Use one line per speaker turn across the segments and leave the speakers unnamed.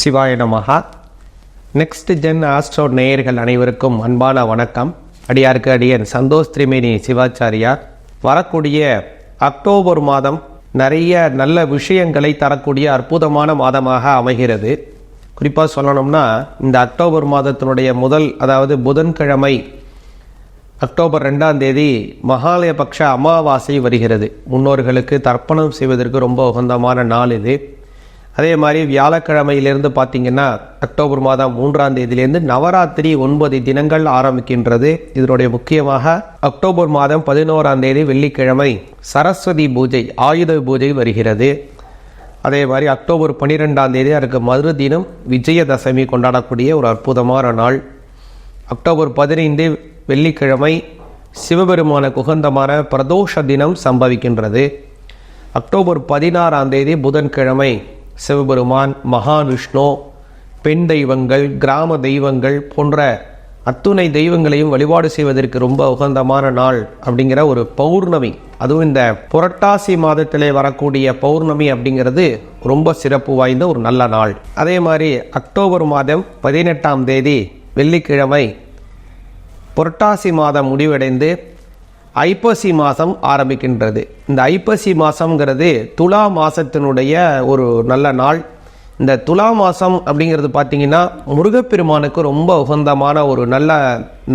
சிவாய நமகா next gen astro நேயர்கள் அனைவருக்கும் அன்பான வணக்கம் அடியாருக்கு அடியன் சந்தோஷ் திரிமேனி சிவாச்சாரியார் வரக்கூடிய அக்டோபர் மாதம் நிறைய நல்ல விஷயங்களை தரக்கூடிய அற்புதமான மாதமாக அமைகிறது குறிப்பாக சொல்லணும்னா இந்த அக்டோபர் மாதத்தினுடைய முதல் அதாவது புதன்கிழமை அக்டோபர் ரெண்டாம் தேதி மகாலயபக்ஷ அமாவாசை வருகிறது முன்னோர்களுக்கு தர்ப்பணம் செய்வதற்கு ரொம்ப உகந்தமான நாள் இது அதே மாதிரி வியாழக்கிழமையிலிருந்து பார்த்தீங்கன்னா அக்டோபர் மாதம் மூன்றாம் தேதியிலேருந்து நவராத்திரி ஒன்பது தினங்கள் ஆரம்பிக்கின்றது இதனுடைய முக்கியமாக அக்டோபர் மாதம் பதினோராம் தேதி வெள்ளிக்கிழமை சரஸ்வதி பூஜை ஆயுத பூஜை வருகிறது அதே மாதிரி அக்டோபர் பன்னிரெண்டாம் தேதி அதற்கு மறு தினம் விஜயதசமி கொண்டாடக்கூடிய ஒரு அற்புதமான நாள் அக்டோபர் பதினைந்து வெள்ளிக்கிழமை சிவபெருமான குகந்தமான பிரதோஷ தினம் சம்பவிக்கின்றது அக்டோபர் பதினாறாம் தேதி புதன்கிழமை சிவபெருமான் மகாவிஷ்ணு பெண் தெய்வங்கள் கிராம தெய்வங்கள் போன்ற அத்துணை தெய்வங்களையும் வழிபாடு செய்வதற்கு ரொம்ப உகந்தமான நாள் அப்படிங்கிற ஒரு பௌர்ணமி அதுவும் இந்த புரட்டாசி மாதத்திலே வரக்கூடிய பௌர்ணமி அப்படிங்கிறது ரொம்ப சிறப்பு வாய்ந்த ஒரு நல்ல நாள் அதே மாதிரி அக்டோபர் மாதம் பதினெட்டாம் தேதி வெள்ளிக்கிழமை புரட்டாசி மாதம் முடிவடைந்து ஐப்பசி மாதம் ஆரம்பிக்கின்றது இந்த ஐப்பசி மாதம்ங்கிறது துலா மாதத்தினுடைய ஒரு நல்ல நாள் இந்த துலா மாதம் அப்படிங்கிறது பார்த்திங்கன்னா முருகப்பெருமானுக்கு ரொம்ப உகந்தமான ஒரு நல்ல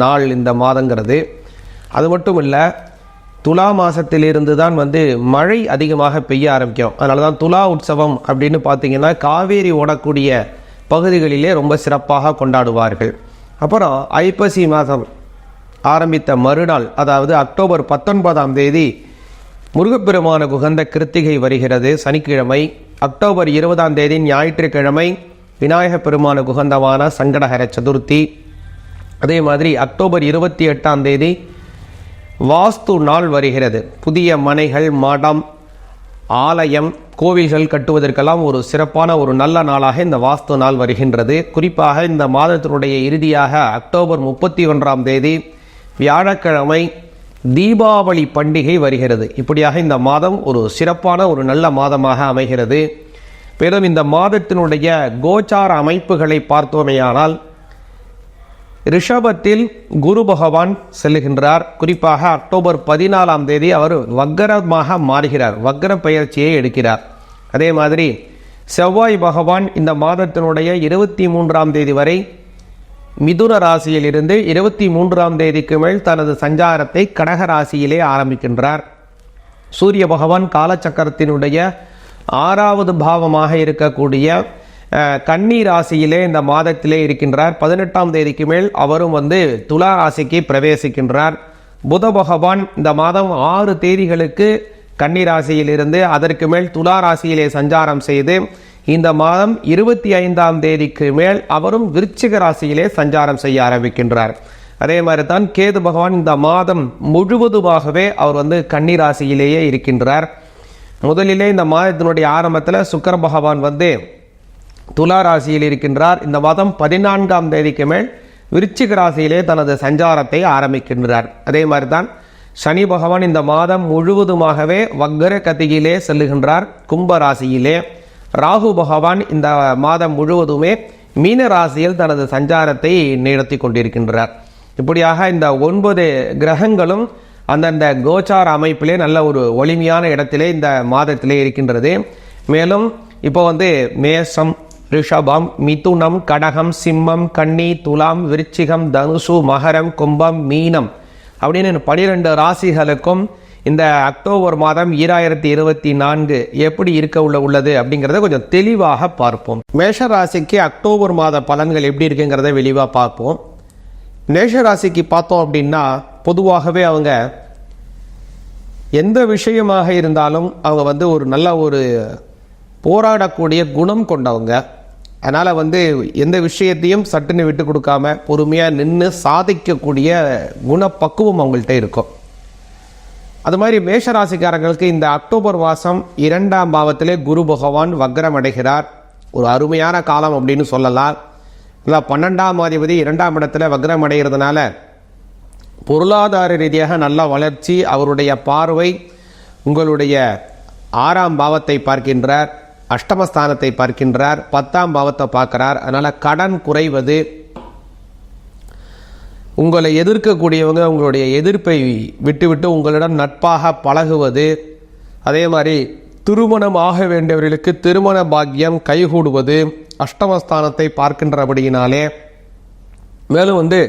நாள் இந்த மாதங்கிறது அது மட்டும் இல்லை துலா மாதத்திலிருந்து தான் வந்து மழை அதிகமாக பெய்ய ஆரம்பிக்கும் அதனால தான் துலா உற்சவம் அப்படின்னு பார்த்திங்கன்னா காவேரி ஓடக்கூடிய பகுதிகளிலே ரொம்ப சிறப்பாக கொண்டாடுவார்கள் அப்புறம் ஐப்பசி மாதம் ஆரம்பித்த மறுநாள் அதாவது அக்டோபர் பத்தொன்பதாம் தேதி முருகப்பெருமானுக்கு உகந்த கிருத்திகை வருகிறது சனிக்கிழமை அக்டோபர் இருபதாம் தேதி ஞாயிற்றுக்கிழமை விநாயக பெருமானுக்கு உகந்தமான சங்கடகர சதுர்த்தி அதே மாதிரி அக்டோபர் இருபத்தி எட்டாம் தேதி வாஸ்து நாள் வருகிறது புதிய மனைகள் மடம் ஆலயம் கோவில்கள் கட்டுவதற்கெல்லாம் ஒரு சிறப்பான ஒரு நல்ல நாளாக இந்த வாஸ்து நாள் வருகின்றது குறிப்பாக இந்த மாதத்தினுடைய இறுதியாக அக்டோபர் முப்பத்தி ஒன்றாம் தேதி வியாழக்கிழமை தீபாவளி பண்டிகை வருகிறது இப்படியாக இந்த மாதம் ஒரு சிறப்பான ஒரு நல்ல மாதமாக அமைகிறது மேலும் இந்த மாதத்தினுடைய கோச்சார அமைப்புகளை பார்த்தோமேயானால் ரிஷபத்தில் குரு பகவான் செல்லுகின்றார் குறிப்பாக அக்டோபர் பதினாலாம் தேதி அவர் வக்கரமாக மாறுகிறார் வக்கர பயிற்சியை எடுக்கிறார் அதே மாதிரி செவ்வாய் பகவான் இந்த மாதத்தினுடைய இருபத்தி மூன்றாம் தேதி வரை மிதுன ராசியிலிருந்து இருபத்தி மூன்றாம் தேதிக்கு மேல் தனது சஞ்சாரத்தை கடக ராசியிலே ஆரம்பிக்கின்றார் சூரிய பகவான் காலச்சக்கரத்தினுடைய ஆறாவது பாவமாக இருக்கக்கூடிய கன்னி ராசியிலே இந்த மாதத்திலே இருக்கின்றார் பதினெட்டாம் தேதிக்கு மேல் அவரும் வந்து துலா ராசிக்கு பிரவேசிக்கின்றார் புத பகவான் இந்த மாதம் ஆறு தேதிகளுக்கு கன்னி ராசியிலிருந்து அதற்கு மேல் துலா ராசியிலே சஞ்சாரம் செய்து இந்த மாதம் இருபத்தி ஐந்தாம் தேதிக்கு மேல் அவரும் விருச்சிக ராசியிலே சஞ்சாரம் செய்ய ஆரம்பிக்கின்றார் அதே மாதிரி தான் கேது பகவான் இந்த மாதம் முழுவதுமாகவே அவர் வந்து கன்னிராசியிலேயே இருக்கின்றார் முதலிலே இந்த மாதத்தினுடைய ஆரம்பத்தில் சுக்கர பகவான் வந்து துலா ராசியில் இருக்கின்றார் இந்த மாதம் பதினான்காம் தேதிக்கு மேல் விருச்சிக ராசியிலே தனது சஞ்சாரத்தை ஆரம்பிக்கின்றார் அதே மாதிரி தான் சனி பகவான் இந்த மாதம் முழுவதுமாகவே வக்கர கதியிலே செல்லுகின்றார் கும்ப ராசியிலே ராகு பகவான் இந்த மாதம் முழுவதுமே மீன ராசியில் தனது சஞ்சாரத்தை நிறுத்தி கொண்டிருக்கின்றார் இப்படியாக இந்த ஒன்பது கிரகங்களும் அந்தந்த கோச்சார அமைப்பிலே நல்ல ஒரு ஒளிமையான இடத்திலே இந்த மாதத்திலே இருக்கின்றது மேலும் இப்போ வந்து மேசம் ரிஷபம் மிதுனம் கடகம் சிம்மம் கன்னி துலாம் விருச்சிகம் தனுசு மகரம் கும்பம் மீனம் அப்படின்னு பனிரெண்டு ராசிகளுக்கும் இந்த அக்டோபர் மாதம் ஈராயிரத்தி இருபத்தி நான்கு எப்படி இருக்க உள்ள உள்ளது அப்படிங்கிறத கொஞ்சம் தெளிவாக பார்ப்போம் மேஷ ராசிக்கு அக்டோபர் மாத பலன்கள் எப்படி இருக்குங்கிறத வெளிவாக பார்ப்போம் மேஷ ராசிக்கு பார்த்தோம் அப்படின்னா பொதுவாகவே அவங்க எந்த விஷயமாக இருந்தாலும் அவங்க வந்து ஒரு நல்ல ஒரு போராடக்கூடிய குணம் கொண்டவங்க அதனால் வந்து எந்த விஷயத்தையும் சட்டுன்னு விட்டு கொடுக்காம பொறுமையாக நின்று சாதிக்கக்கூடிய குணப்பக்குவம் அவங்கள்ட்ட இருக்கும் அது மாதிரி மேஷராசிக்காரங்களுக்கு இந்த அக்டோபர் மாதம் இரண்டாம் பாவத்திலே குரு பகவான் வக்ரம் அடைகிறார் ஒரு அருமையான காலம் அப்படின்னு சொல்லலாம் இல்லை பன்னெண்டாம் அதிபதி இரண்டாம் இடத்துல வக்ரம் அடைகிறதுனால பொருளாதார ரீதியாக நல்ல வளர்ச்சி அவருடைய பார்வை உங்களுடைய ஆறாம் பாவத்தை பார்க்கின்றார் அஷ்டமஸ்தானத்தை பார்க்கின்றார் பத்தாம் பாவத்தை பார்க்கிறார் அதனால் கடன் குறைவது உங்களை எதிர்க்கக்கூடியவங்க உங்களுடைய எதிர்ப்பை விட்டுவிட்டு உங்களிடம் நட்பாக பழகுவது அதே மாதிரி திருமணம் ஆக வேண்டியவர்களுக்கு திருமண பாக்கியம் கைகூடுவது அஷ்டமஸ்தானத்தை பார்க்கின்றபடியினாலே மேலும் வந்து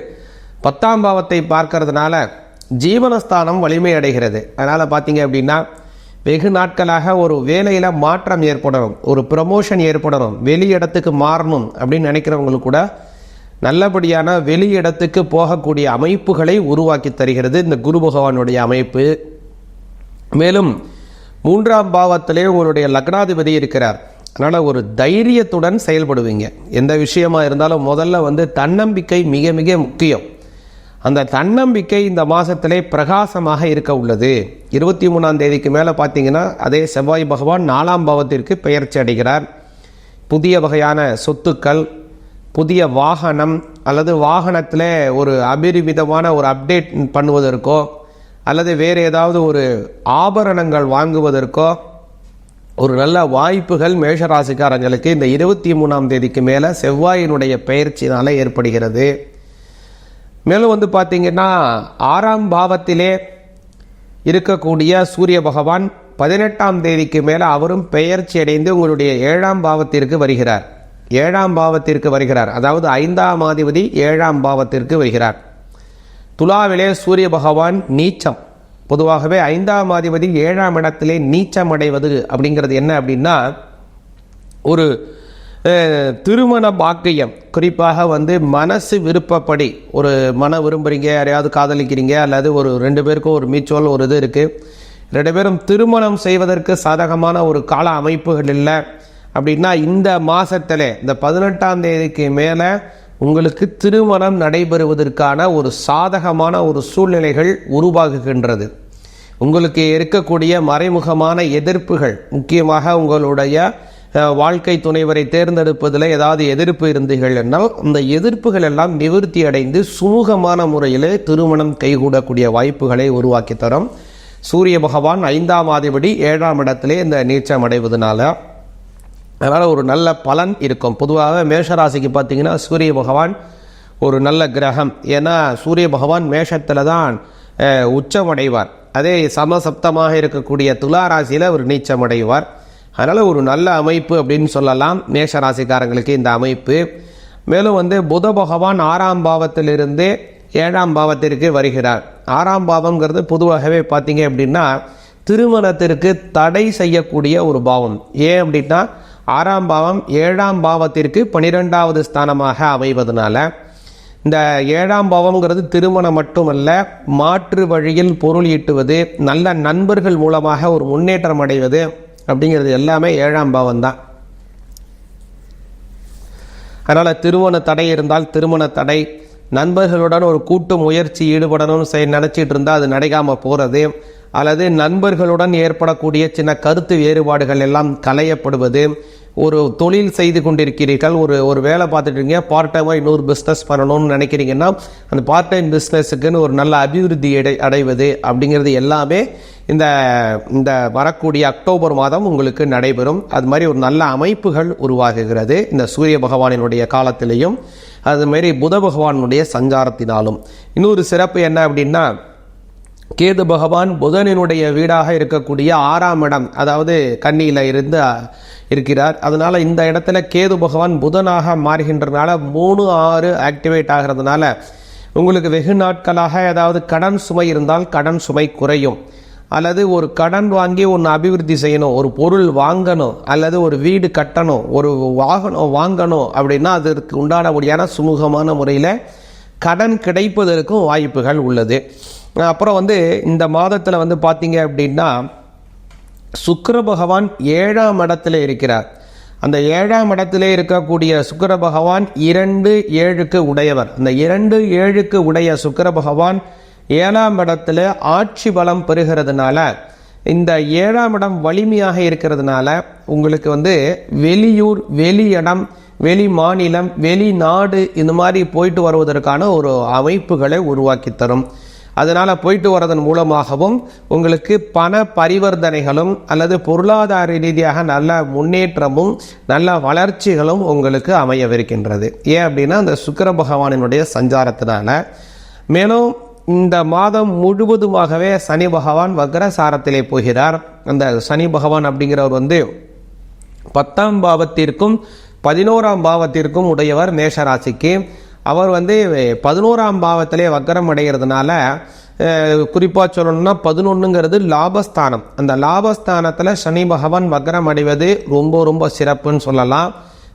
பத்தாம் பாவத்தை பார்க்கறதுனால ஜீவனஸ்தானம் வலிமை அடைகிறது அதனால் பார்த்தீங்க அப்படின்னா வெகு நாட்களாக ஒரு வேலையில் மாற்றம் ஏற்படணும் ஒரு ப்ரமோஷன் ஏற்படணும் வெளி இடத்துக்கு மாறணும் அப்படின்னு நினைக்கிறவங்களுக்கு கூட நல்லபடியான வெளி இடத்துக்கு போகக்கூடிய அமைப்புகளை உருவாக்கி தருகிறது இந்த குரு பகவானுடைய அமைப்பு மேலும் மூன்றாம் பாவத்திலே உங்களுடைய லக்னாதிபதி இருக்கிறார் அதனால் ஒரு தைரியத்துடன் செயல்படுவீங்க எந்த விஷயமா இருந்தாலும் முதல்ல வந்து தன்னம்பிக்கை மிக மிக முக்கியம் அந்த தன்னம்பிக்கை இந்த மாதத்திலே பிரகாசமாக இருக்க உள்ளது இருபத்தி மூணாம் தேதிக்கு மேலே பார்த்தீங்கன்னா அதே செவ்வாய் பகவான் நாலாம் பாவத்திற்கு பெயர்ச்சி அடைகிறார் புதிய வகையான சொத்துக்கள் புதிய வாகனம் அல்லது வாகனத்தில் ஒரு அபிரிவிதமான ஒரு அப்டேட் பண்ணுவதற்கோ அல்லது வேறு ஏதாவது ஒரு ஆபரணங்கள் வாங்குவதற்கோ ஒரு நல்ல வாய்ப்புகள் மேஷராசிக்காரங்களுக்கு இந்த இருபத்தி மூணாம் தேதிக்கு மேலே செவ்வாயினுடைய பயிற்சினால் ஏற்படுகிறது மேலும் வந்து பார்த்திங்கன்னா ஆறாம் பாவத்திலே இருக்கக்கூடிய சூரிய பகவான் பதினெட்டாம் தேதிக்கு மேலே அவரும் பெயர்ச்சி அடைந்து உங்களுடைய ஏழாம் பாவத்திற்கு வருகிறார் ஏழாம் பாவத்திற்கு வருகிறார் அதாவது ஐந்தாம் ஆதிபதி ஏழாம் பாவத்திற்கு வருகிறார் துலாவிலே சூரிய பகவான் நீச்சம் பொதுவாகவே ஐந்தாம் ஆதிபதி ஏழாம் இடத்திலே நீச்சம் அடைவது அப்படிங்கிறது என்ன அப்படின்னா ஒரு திருமண பாக்கியம் குறிப்பாக வந்து மனசு விருப்பப்படி ஒரு மன விரும்புகிறீங்க யாரையாவது காதலிக்கிறீங்க அல்லது ஒரு ரெண்டு பேருக்கும் ஒரு மீச்சுவல் ஒரு இது இருக்குது ரெண்டு பேரும் திருமணம் செய்வதற்கு சாதகமான ஒரு கால அமைப்புகள் இல்லை அப்படின்னா இந்த மாதத்தில் இந்த பதினெட்டாம் தேதிக்கு மேலே உங்களுக்கு திருமணம் நடைபெறுவதற்கான ஒரு சாதகமான ஒரு சூழ்நிலைகள் உருவாகுகின்றது உங்களுக்கு இருக்கக்கூடிய மறைமுகமான எதிர்ப்புகள் முக்கியமாக உங்களுடைய வாழ்க்கை துணைவரை தேர்ந்தெடுப்பதில் ஏதாவது எதிர்ப்பு இருந்தீர்கள் என்றால் அந்த எதிர்ப்புகள் எல்லாம் நிவர்த்தி அடைந்து சுமூகமான முறையில் திருமணம் கைகூடக்கூடிய வாய்ப்புகளை உருவாக்கி தரும் சூரிய பகவான் ஐந்தாம் ஆதிபடி ஏழாம் இடத்திலே இந்த நீச்சம் அடைவதனால அதனால் ஒரு நல்ல பலன் இருக்கும் பொதுவாக மேஷராசிக்கு பார்த்தீங்கன்னா சூரிய பகவான் ஒரு நல்ல கிரகம் ஏன்னா சூரிய பகவான் மேஷத்தில் தான் உச்சமடைவார் அதே சமசப்தமாக இருக்கக்கூடிய துலா ராசியில் அவர் நீச்சமடைவார் அதனால் ஒரு நல்ல அமைப்பு அப்படின்னு சொல்லலாம் மேஷ ராசிக்காரங்களுக்கு இந்த அமைப்பு மேலும் வந்து புத பகவான் ஆறாம் பாவத்திலிருந்து ஏழாம் பாவத்திற்கு வருகிறார் ஆறாம் பாவம்ங்கிறது பொதுவாகவே பார்த்தீங்க அப்படின்னா திருமணத்திற்கு தடை செய்யக்கூடிய ஒரு பாவம் ஏன் அப்படின்னா ஆறாம் பாவம் ஏழாம் பாவத்திற்கு பனிரெண்டாவது ஸ்தானமாக அமைவதனால இந்த ஏழாம் பாவம்ங்கிறது திருமணம் மட்டுமல்ல மாற்று வழியில் பொருள் ஈட்டுவது நல்ல நண்பர்கள் மூலமாக ஒரு முன்னேற்றம் அடைவது அப்படிங்கிறது எல்லாமே ஏழாம் பாவம் தான் அதனால் திருமண தடை இருந்தால் திருமண தடை நண்பர்களுடன் ஒரு கூட்டு முயற்சி ஈடுபடணும் செய் நினச்சிட்டு இருந்தால் அது நடைகாமல் போகிறது அல்லது நண்பர்களுடன் ஏற்படக்கூடிய சின்ன கருத்து வேறுபாடுகள் எல்லாம் களையப்படுவது ஒரு தொழில் செய்து கொண்டிருக்கிறீர்கள் ஒரு ஒரு வேலை பார்த்துட்டு இருக்கீங்க பார்ட் டைமாக இன்னொரு பிஸ்னஸ் பண்ணணும்னு நினைக்கிறீங்கன்னா அந்த பார்ட் டைம் பிஸ்னஸுக்குன்னு ஒரு நல்ல அபிவிருத்தி அடை அடைவது அப்படிங்கிறது எல்லாமே இந்த இந்த வரக்கூடிய அக்டோபர் மாதம் உங்களுக்கு நடைபெறும் அது மாதிரி ஒரு நல்ல அமைப்புகள் உருவாகுகிறது இந்த சூரிய பகவானினுடைய காலத்திலையும் அதுமாரி புத பகவானுடைய சஞ்சாரத்தினாலும் இன்னொரு சிறப்பு என்ன அப்படின்னா கேது பகவான் புதனினுடைய வீடாக இருக்கக்கூடிய ஆறாம் இடம் அதாவது கண்ணியில் இருந்து இருக்கிறார் அதனால் இந்த இடத்துல கேது பகவான் புதனாக மாறுகின்றனால மூணு ஆறு ஆக்டிவேட் ஆகிறதுனால உங்களுக்கு வெகு நாட்களாக ஏதாவது கடன் சுமை இருந்தால் கடன் சுமை குறையும் அல்லது ஒரு கடன் வாங்கி ஒன்று அபிவிருத்தி செய்யணும் ஒரு பொருள் வாங்கணும் அல்லது ஒரு வீடு கட்டணும் ஒரு வாகனம் வாங்கணும் அப்படின்னா அதற்கு உண்டானபடியான சுமூகமான முறையில் கடன் கிடைப்பதற்கும் வாய்ப்புகள் உள்ளது அப்புறம் வந்து இந்த மாதத்தில் வந்து பார்த்தீங்க அப்படின்னா சுக்கர பகவான் ஏழாம் இடத்துல இருக்கிறார் அந்த ஏழாம் இடத்திலே இருக்கக்கூடிய சுக்கர பகவான் இரண்டு ஏழுக்கு உடையவர் அந்த இரண்டு ஏழுக்கு உடைய சுக்கர பகவான் ஏழாம் இடத்துல ஆட்சி பலம் பெறுகிறதுனால இந்த ஏழாம் இடம் வலிமையாக இருக்கிறதுனால உங்களுக்கு வந்து வெளியூர் வெளியிடம் வெளி மாநிலம் வெளிநாடு இந்த மாதிரி போயிட்டு வருவதற்கான ஒரு அமைப்புகளை உருவாக்கி தரும் அதனால் போயிட்டு வரதன் மூலமாகவும் உங்களுக்கு பண பரிவர்த்தனைகளும் அல்லது பொருளாதார ரீதியாக நல்ல முன்னேற்றமும் நல்ல வளர்ச்சிகளும் உங்களுக்கு அமையவிருக்கின்றது ஏன் அப்படின்னா அந்த சுக்கர பகவானினுடைய சஞ்சாரத்தினால மேலும் இந்த மாதம் முழுவதுமாகவே சனி பகவான் வக்ர சாரத்திலே போகிறார் அந்த சனி பகவான் அப்படிங்கிறவர் வந்து பத்தாம் பாவத்திற்கும் பதினோராம் பாவத்திற்கும் உடையவர் மேஷராசிக்கு அவர் வந்து பதினோராம் பாவத்திலே வக்கரம் அடைகிறதுனால குறிப்பாக சொல்லணும்னா பதினொன்றுங்கிறது லாபஸ்தானம் அந்த லாபஸ்தானத்தில் சனி பகவான் வக்கரம் அடைவது ரொம்ப ரொம்ப சிறப்புன்னு சொல்லலாம்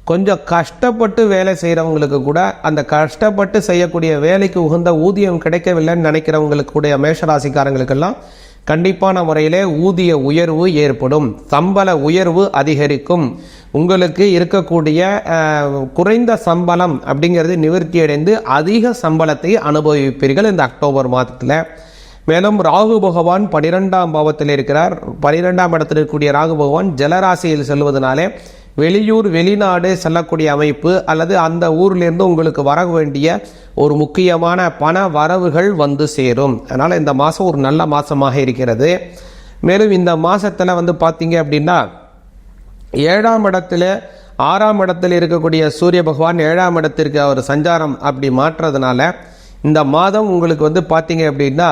கொஞ்சம் கஷ்டப்பட்டு வேலை செய்கிறவங்களுக்கு கூட அந்த கஷ்டப்பட்டு செய்யக்கூடிய வேலைக்கு உகந்த ஊதியம் கிடைக்கவில்லைன்னு நினைக்கிறவங்களுக்கு கூடிய மேஷராசிக்காரங்களுக்கெல்லாம் கண்டிப்பான முறையில் ஊதிய உயர்வு ஏற்படும் சம்பள உயர்வு அதிகரிக்கும் உங்களுக்கு இருக்கக்கூடிய குறைந்த சம்பளம் அப்படிங்கிறது நிவர்த்தி அடைந்து அதிக சம்பளத்தை அனுபவிப்பீர்கள் இந்த அக்டோபர் மாதத்தில் மேலும் ராகு பகவான் பனிரெண்டாம் பாவத்தில் இருக்கிறார் பனிரெண்டாம் இடத்தில் இருக்கக்கூடிய ராகு பகவான் ஜலராசியில் செல்வதனாலே வெளியூர் வெளிநாடு செல்லக்கூடிய அமைப்பு அல்லது அந்த ஊர்லேருந்து உங்களுக்கு வர வேண்டிய ஒரு முக்கியமான பண வரவுகள் வந்து சேரும் அதனால் இந்த மாதம் ஒரு நல்ல மாதமாக இருக்கிறது மேலும் இந்த மாதத்தில் வந்து பார்த்தீங்க அப்படின்னா ஏழாம் இடத்துல ஆறாம் இடத்தில் இருக்கக்கூடிய சூரிய பகவான் ஏழாம் இடத்திற்கு அவர் சஞ்சாரம் அப்படி மாற்றுறதுனால இந்த மாதம் உங்களுக்கு வந்து பார்த்தீங்க அப்படின்னா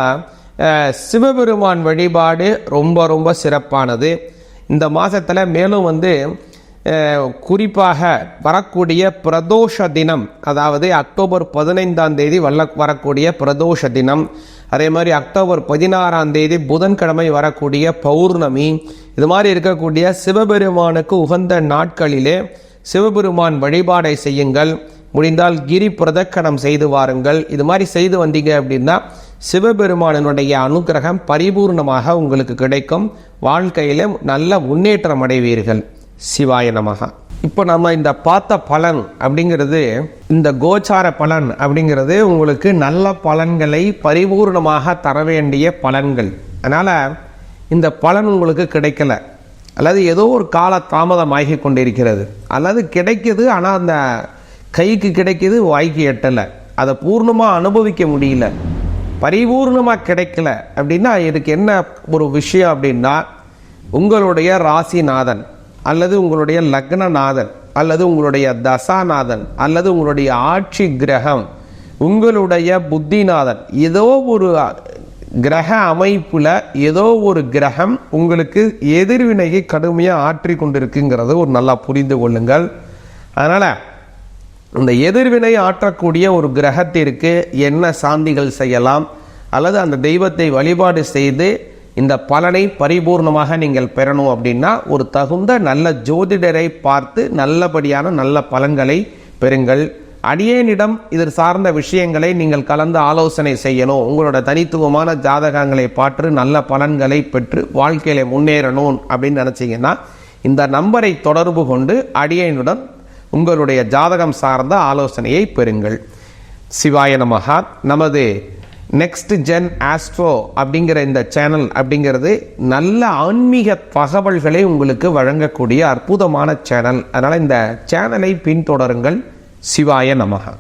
சிவபெருமான் வழிபாடு ரொம்ப ரொம்ப சிறப்பானது இந்த மாதத்தில் மேலும் வந்து குறிப்பாக வரக்கூடிய பிரதோஷ தினம் அதாவது அக்டோபர் பதினைந்தாம் தேதி வல்ல வரக்கூடிய பிரதோஷ தினம் அதே மாதிரி அக்டோபர் பதினாறாம் தேதி புதன்கிழமை வரக்கூடிய பௌர்ணமி இது மாதிரி இருக்கக்கூடிய சிவபெருமானுக்கு உகந்த நாட்களிலே சிவபெருமான் வழிபாடை செய்யுங்கள் முடிந்தால் கிரி பிரதக்கணம் செய்து வாருங்கள் இது மாதிரி செய்து வந்தீங்க அப்படின்னா சிவபெருமானனுடைய அனுகிரகம் பரிபூர்ணமாக உங்களுக்கு கிடைக்கும் வாழ்க்கையில் நல்ல முன்னேற்றம் அடைவீர்கள் சிவாய நமகா இப்போ நம்ம இந்த பார்த்த பலன் அப்படிங்கிறது இந்த கோச்சார பலன் அப்படிங்கிறது உங்களுக்கு நல்ல பலன்களை பரிபூர்ணமாக தர வேண்டிய பலன்கள் அதனால் இந்த பலன் உங்களுக்கு கிடைக்கல அல்லது ஏதோ ஒரு கால தாமதமாகி கொண்டிருக்கிறது அல்லது கிடைக்கிது ஆனால் அந்த கைக்கு கிடைக்கிது வாய்க்கு எட்டலை அதை பூர்ணமாக அனுபவிக்க முடியல பரிபூர்ணமாக கிடைக்கல அப்படின்னா இதுக்கு என்ன ஒரு விஷயம் அப்படின்னா உங்களுடைய ராசிநாதன் அல்லது உங்களுடைய லக்னநாதன் அல்லது உங்களுடைய தசாநாதன் அல்லது உங்களுடைய ஆட்சி கிரகம் உங்களுடைய புத்திநாதன் ஏதோ ஒரு கிரக அமைப்பில் ஏதோ ஒரு கிரகம் உங்களுக்கு எதிர்வினையை கடுமையாக ஆற்றி கொண்டிருக்குங்கிறத ஒரு நல்லா புரிந்து கொள்ளுங்கள் அதனால் இந்த எதிர்வினை ஆற்றக்கூடிய ஒரு கிரகத்திற்கு என்ன சாந்திகள் செய்யலாம் அல்லது அந்த தெய்வத்தை வழிபாடு செய்து இந்த பலனை பரிபூர்ணமாக நீங்கள் பெறணும் அப்படின்னா ஒரு தகுந்த நல்ல ஜோதிடரை பார்த்து நல்லபடியான நல்ல பலன்களை பெறுங்கள் அடியேனிடம் இது சார்ந்த விஷயங்களை நீங்கள் கலந்து ஆலோசனை செய்யணும் உங்களோட தனித்துவமான ஜாதகங்களை பார்த்து நல்ல பலன்களை பெற்று வாழ்க்கையில் முன்னேறணும் அப்படின்னு நினச்சிங்கன்னா இந்த நம்பரை தொடர்பு கொண்டு அடியனுடன் உங்களுடைய ஜாதகம் சார்ந்த ஆலோசனையை பெறுங்கள் சிவாய நமகா நமது நெக்ஸ்ட் ஜென் ஆஸ்ட்ரோ அப்படிங்கிற இந்த சேனல் அப்படிங்கிறது நல்ல ஆன்மீக தகவல்களை உங்களுக்கு வழங்கக்கூடிய அற்புதமான சேனல் அதனால் இந்த சேனலை பின்தொடருங்கள் சிவாய நமகா